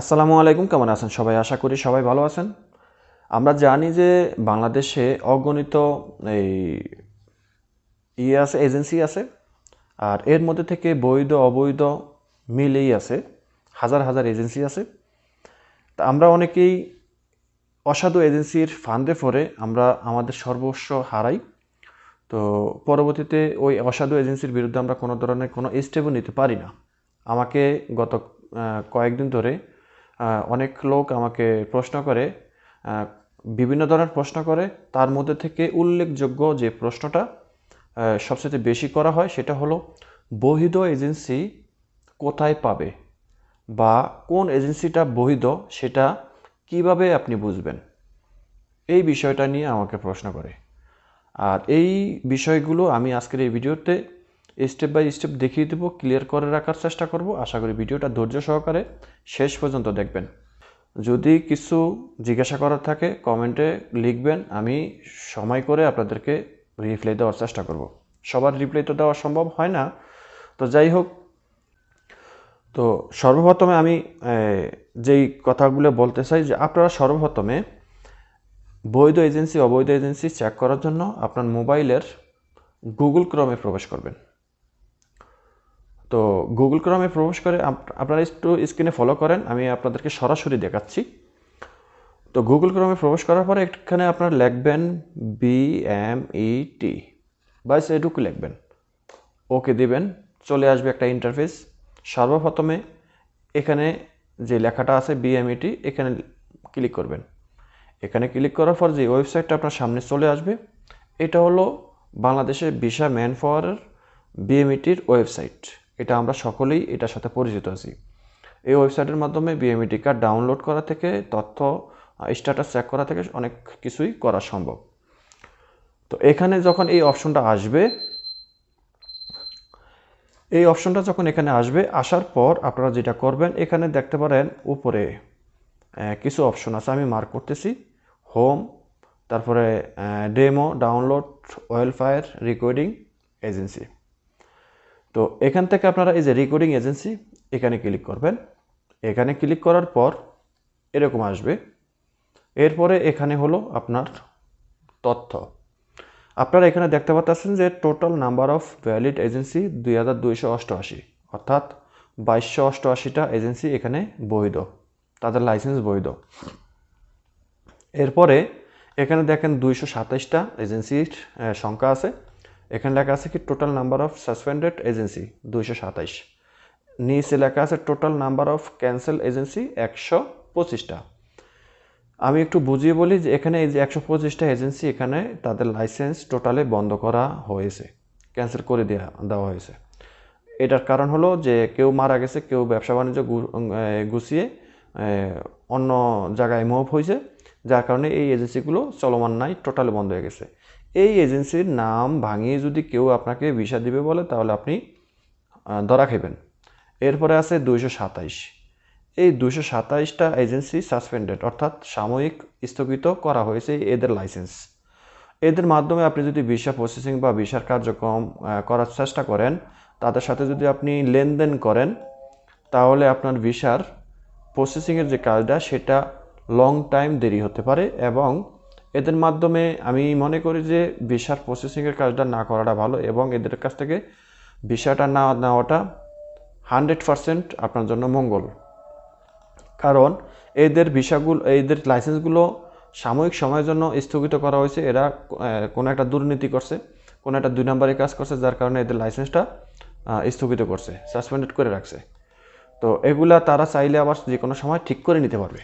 আসসালামু আলাইকুম, কেমন আছেন সবাই? আশা করি সবাই ভালো আছেন। আমরা জানি যে বাংলাদেশে অগণিত এই ইয়ে আছে, এজেন্সি আছে, আর এর মধ্যে থেকে বৈধ, অবৈধ মিলেই আছে, হাজার হাজার এজেন্সি আছে। তা আমরা অনেকেই অসাধু এজেন্সির ফান্দে পড়ে আমরা আমাদের সর্বস্ব হারাই। তো পরবর্তীতে ওই অসাধু এজেন্সির বিরুদ্ধে আমরা কোনো ধরনের কোনো স্টেপও নিতে পারি না। আমাকে গত কয়েকদিন ধরে অনেক লোক আমাকে প্রশ্ন করে বিভিন্ন ধরনের প্রশ্ন করে। তার মধ্যে থেকে উল্লেখযোগ্য যে প্রশ্নটা সবচেয়ে বেশি করা হয় সেটা হলো, বৈধ এজেন্সি কোথায় পাবে বা কোন এজেন্সিটা বৈধ সেটা কীভাবে আপনি বুঝবেন? এই বিষয়টা নিয়ে আমাকে প্রশ্ন করে। আর এই বিষয়গুলো আমি আজকের এই ভিডিওতে স্টেপ বাই স্টেপ দেখিয়ে দেবো ক্লিয়ার করে রাখার চেষ্টা করব। আশা করি ভিডিওটা ধৈর্য সহকারে শেষ পর্যন্ত দেখবেন। যদি কিছু জিজ্ঞাসা করার থাকে কমেন্টে লিখবেন, আমি সময় করে আপনাদেরকে রিপ্লাই দেওয়ার চেষ্টা করব। সবার রিপ্লাই তো দেওয়া সম্ভব হয় না। তো যাই হোক, তো সর্বপ্রথমে আমি যেই কথাগুলো বলতে চাই যে আপনারা সর্বপ্রথমে বৈধ এজেন্সি অবৈধ এজেন্সি চেক করার জন্য আপনার মোবাইলের গুগল ক্রমে প্রবেশ করবেন। তো গুগল ক্রমে প্রবেশ করে আপ- আপনারা একটু স্ক্রিনে ফলো করেন, আমি আপনাদেরকে সরাসরি দেখাচ্ছি। তো গুগল ক্রমে প্রবেশ করার পরে এখানে আপনারা লিখবেন বি এম ই টি বাস এটুকু লিখবেন। ওকে দিবেন, চলে আসবে একটা ইন্টারফেস সর্বপ্রথমে এখানে যে লেখাটা আছে বি এম বিএমইটি এখানে ক্লিক করবেন। এখানে ক্লিক করার পর যে ওয়েবসাইটটা আপনার সামনে চলে আসবে, এটা হলো বাংলাদেশের ভিসা ম্যান পাওয়ারের বিএমইটির ওয়েবসাইট এটা আমরা সকলেই এটার সাথে পরিচিত আছি। এই ওয়েবসাইটের মাধ্যমে বিএমইটি কার্ড ডাউনলোড করা থেকে, তথ্য স্ট্যাটাস চেক করা থেকে অনেক কিছুই করা সম্ভব। তো এখানে যখন এই অপশনটা আসবে, এই অপশনটা যখন এখানে আসবে, আসার পর আপনারা যেটা করবেন, এখানে দেখতে পারেন উপরে কিছু অপশন আছে, আমি মার্ক করতেছি হোম তারপরে demo download welfare recording agency তো এখান থেকে আপনারা এই যে রেকর্ডিং এজেন্সি এখানে ক্লিক করবেন। এখানে ক্লিক করার পর এরকম আসবে। এরপরে এখানে হলো আপনার তথ্য। আপনারা এখানে দেখতে পাচ্ছেন যে total number of valid agency দুই হাজার দুইশো অষ্টআশি, অর্থাৎ বাইশশো অষ্টআশিটা এজেন্সি এখানে বৈধ, তাদের লাইসেন্স বৈধ। এরপরে এখানে দেখেন দুইশো সাতাইশটা এজেন্সির সংখ্যা আছে। এখানে লেখা আছে কি total number of suspended agency দুইশো সাতাইশ। নিচে লেখা আছে total number of cancel agency একশো পঁচিশটা। আমি একটু বুঝিয়ে বলি যে এখানে এই যে একশো পঁচিশটা এজেন্সি এখানে তাদের লাইসেন্স টোটালে বন্ধ করা হয়েছে ক্যান্সেল করে দেওয়া দেওয়া হয়েছে। এটার কারণ হলো যে কেউ মারা গেছে, কেউ ব্যবসা বাণিজ্য গুছিয়ে অন্য জায়গায় মুভ হয়েছে, যার কারণে এই এজেন্সিগুলো চলমান নাই টোটালি বন্ধ হয়ে গেছে। এই এজেন্সির নাম ভাঙিয়ে যদি কেউ আপনাকে ভিসা দিবে বলে, তাহলে আপনি ধরা খাবেন এরপরে আছে দুইশো সাতাইশ। এই দুশো সাতাইশটা এজেন্সি সাসপেন্ডেড, অর্থাৎ সাময়িক স্থগিত করা হয়েছে এদের লাইসেন্স। এদের মাধ্যমে আপনি যদি ভিসা প্রসেসিং বা ভিসার কার্যক্রম করার চেষ্টা করেন, তাদের সাথে যদি আপনি লেনদেন করেন, তাহলে আপনার ভিসার প্রসেসিংয়ের যে কাজটা, সেটা লং টাইম দেরি হতে পারে এবং এদের মাধ্যমে আমি মনে করি যে ভিসার প্রসেসিংয়ের কাজটা না করাটা ভালো এবং এদের কাছ থেকে ভিসাটা না নেওয়াটা হান্ড্রেড পারসেন্ট আপনার জন্য মঙ্গল। কারণ এদের ভিসাগুলো, এদের লাইসেন্সগুলো সাময়িক সময়ের জন্য স্থগিত করা হয়েছে। এরা কোনো একটা দুর্নীতি করছে, কোনো একটা দুই নম্বরে কাজ করছে, যার কারণে এদের লাইসেন্সটা স্থগিত করছে, সাসপেন্ডেড করে রাখছে। তো এগুলা তারা চাইলে আবার যে কোনো সময় ঠিক করে নিতে পারবে।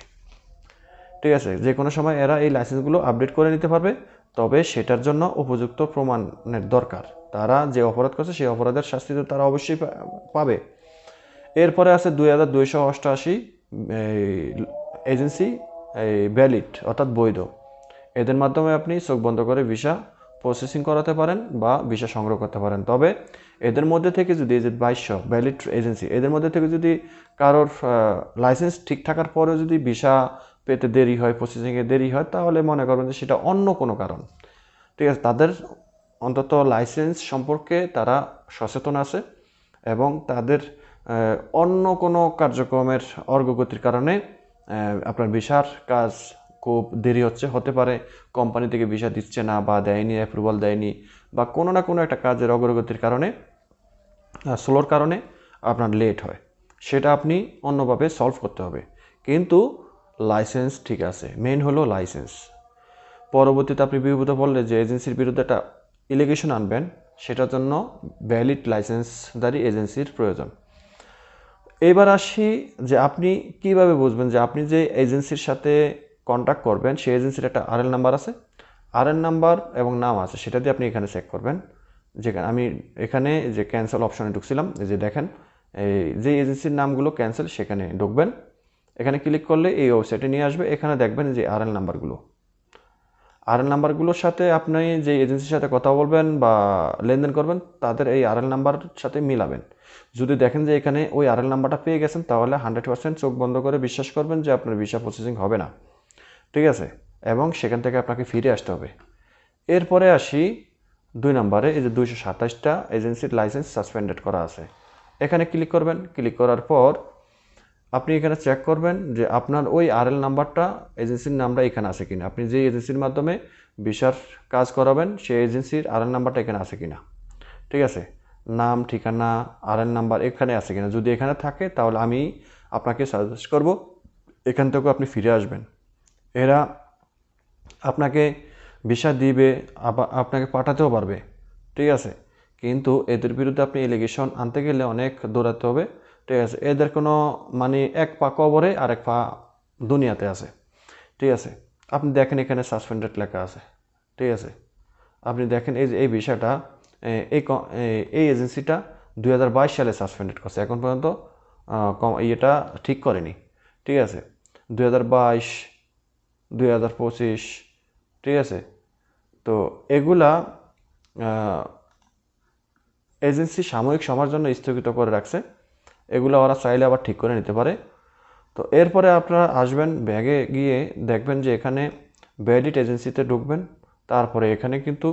ঠিক আছে যে কোনো সময় এরা এই লাইসেন্সগুলো আপডেট করে নিতে পারবে, তবে সেটার জন্য উপযুক্ত প্রমাণের দরকার। তারা যে অপরাধ করছে, সেই অপরাধের শাস্তি তো তারা অবশ্যই পাবে। এরপরে আছে দুই হাজার দুইশো অষ্টআশি এজেন্সি এই ভ্যালিড অর্থাৎ বৈধ। এদের মাধ্যমে আপনি চোখ বন্ধ করে ভিসা প্রসেসিং করাতে পারেন বা ভিসা সংগ্রহ করতে পারেন। তবে এদের মধ্যে থেকে যদি এই যে বাইশশো ভ্যালিড এজেন্সি এদের মধ্যে থেকে যদি কারোর লাইসেন্স ঠিক থাকার পরেও যদি ভিসা পেতে দেরি হয় প্রসেসিংয়ে দেরি হয়, তাহলে মনে করবেন যে সেটা অন্য কোনো কারণ। ঠিক আছে, তাদের অন্তত লাইসেন্স সম্পর্কে তারা সচেতন আছে এবং তাদের অন্য কোনো কার্যক্রমের অগ্রগতির কারণে আপনার ভিসার কাজ খুব দেরি হচ্ছে, হতে পারে কোম্পানি থেকে ভিসা দিচ্ছে না বা দেয়নি অ্যাপ্রুভাল দেয়নি বা কোনো না কোনো একটা কাজের অগ্রগতির কারণে স্লোর কারণে আপনার লেট হয়। সেটা আপনি অন্যভাবে সলভ করতে হবে। কিন্তু লাইসেন্স ঠিক আছে। মেন হলো লাইসেন্স পরবর্তীতে আপনি বিভূত বললে যে এজেন্সির বিরুদ্ধে একটা ইলিগেশন আনবেন, সেটার জন্য ভ্যালিড লাইসেন্সদারি এজেন্সির প্রয়োজন। এবার আসি যে আপনি কীভাবে বুঝবেন যে আপনি যে এজেন্সির সাথে কন্ট্যাক্ট করবেন, সেই এজেন্সির একটা আরএল নাম্বার আছে। আরএল নাম্বার এবং নাম আছে, সেটা দিয়ে আপনি এখানে চেক করবেন। যেখানে আমি এখানে যে ক্যান্সেল অপশনে ঢুকছিলাম যে দেখেন, এই যে এজেন্সির নামগুলো ক্যান্সেল সেখানে ঢুকবেন। এখানে ক্লিক করলে এই ওয়েবসাইটে নিয়ে আসবে। এখানে দেখবেন যে আরএল নাম্বারগুলো আরএল নাম্বারগুলোর সাথে আপনি যে এজেন্সির সাথে কথা বলবেন বা লেনদেন করবেন, তাদের এই আরএল নাম্বার সাথে মিলাবেন। যদি দেখেন যে এখানে ওই আরএল নাম্বারটা পেয়ে গেছেন, তাহলে হান্ড্রেড পার্সেন্ট চোখ বন্ধ করে বিশ্বাস করবেন যে আপনার ভিসা প্রসেসিং হবে না। ঠিক আছে? এবং সেখান থেকে আপনাকে ফিরে আসতে হবে। এরপরে আসি দুই নম্বরে, এই যে দুইশো সাতাশটা এজেন্সির লাইসেন্স সাসপেন্ডেড করা আছে। এখানে ক্লিক করবেন। ক্লিক করার পর আপনি এখানে চেক করবেন যে আপনার ওই আরএল নাম্বারটা এজেন্সির নামটা এখানে আছে কিনা। আপনি যে এজেন্সির মাধ্যমে ভিসার কাজ করাবেন, সেই এজেন্সির আরএল নাম্বারটা এখানে আছে কিনা। ঠিক আছে? নাম, ঠিকানা আরএল নাম্বার এখানে আছে কিনা। যদি এখানে থাকে, তাহলে আমি আপনাকে সাজেস্ট করব, এখান থেকেও আপনি ফিরে আসবেন। এরা আপনাকে ভিসা দিবে আপনাকে পাঠাতেও পারবে। ঠিক আছে? কিন্তু এদের বিরুদ্ধে আপনি এলিগেশন আনতে গেলে অনেক দৌড়াতে হবে। ঠিক আছে, এদের কোনো মানে এক পা কবরে আর এক পা দুনিয়াতে আছে। ঠিক আছে, আপনি দেখেন এখানে সাসপেন্ডেড লেখা আছে। ঠিক আছে, আপনি দেখেন এই যে, এই বিষয়টা এই এই এজেন্সিটা দু হাজার বাইশ সালে সাসপেন্ডেড করছে। এখন পর্যন্ত ইয়েটা ঠিক করেনি। ঠিক আছে, দুই হাজার বাইশ, দুই হাজার পঁচিশ, ঠিক আছে, তো এগুলা এজেন্সি সাময়িক সময়ের জন্য স্থগিত করে রাখছে। এগুলো ওরা চাইলে আবার ঠিক করে নিতে পারে। তো এরপরে আপনারা আসবেন ব্যাগে গিয়ে দেখবেন যে এখানে ভ্যালিড এজেন্সিতে ঢুকবেন। তারপরে এখানে কিন্তু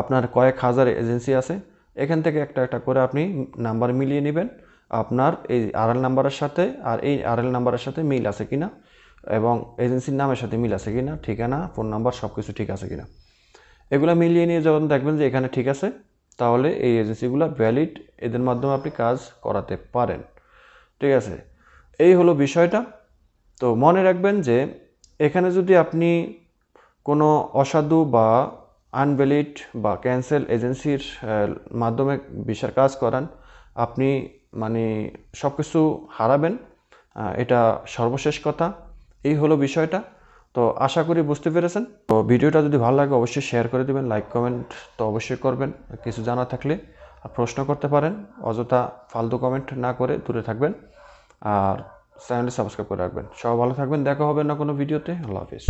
আপনার কয়েক হাজার এজেন্সি আছে। এখান থেকে একটা একটা করে আপনি নাম্বার মিলিয়ে নেবেন। আপনার এই আরএল নাম্বারের সাথে আর এই আরএল নাম্বারের সাথে মিল আছে কিনা এবং এজেন্সির নামের সাথে মিল আছে কিনা, ঠিকানা ফোন নাম্বার সব কিছু ঠিক আছে কিনা। এগুলো মিলিয়ে নিয়ে যখন দেখবেন যে এখানে ঠিক আছে তাহলে এই এজেন্সিগুলো ভ্যালিড এদের মাধ্যমে আপনি কাজ করাতে পারেন। ঠিক আছে? এই হলো বিষয়টা। তো মনে রাখবেন যে, এখানে যদি আপনি কোনো অসাধু বা আনভ্যালিড বা ক্যান্সেল এজেন্সির মাধ্যমে ভিসার কাজ করান, আপনি মানে সব কিছু হারাবেন এটা সর্বশেষ কথা। এই হলো বিষয়টা। তো আশা করি বুঝতে পেরেছেন। তো ভিডিওটা যদি ভালো লাগে অবশ্যই শেয়ার করে দেবেন লাইক কমেন্ট তো অবশ্যই করবেন। কিছু জানা থাকলে প্রশ্ন করতে পারেন, অযথা ফালতু কমেন্ট না করে দূরে থাকবেন আর চ্যানেলটি সাবস্ক্রাইব করে রাখবেন। সব ভালো থাকবেন, দেখা হবে না কোনো ভিডিওতে আল্লাহ হাফিজ।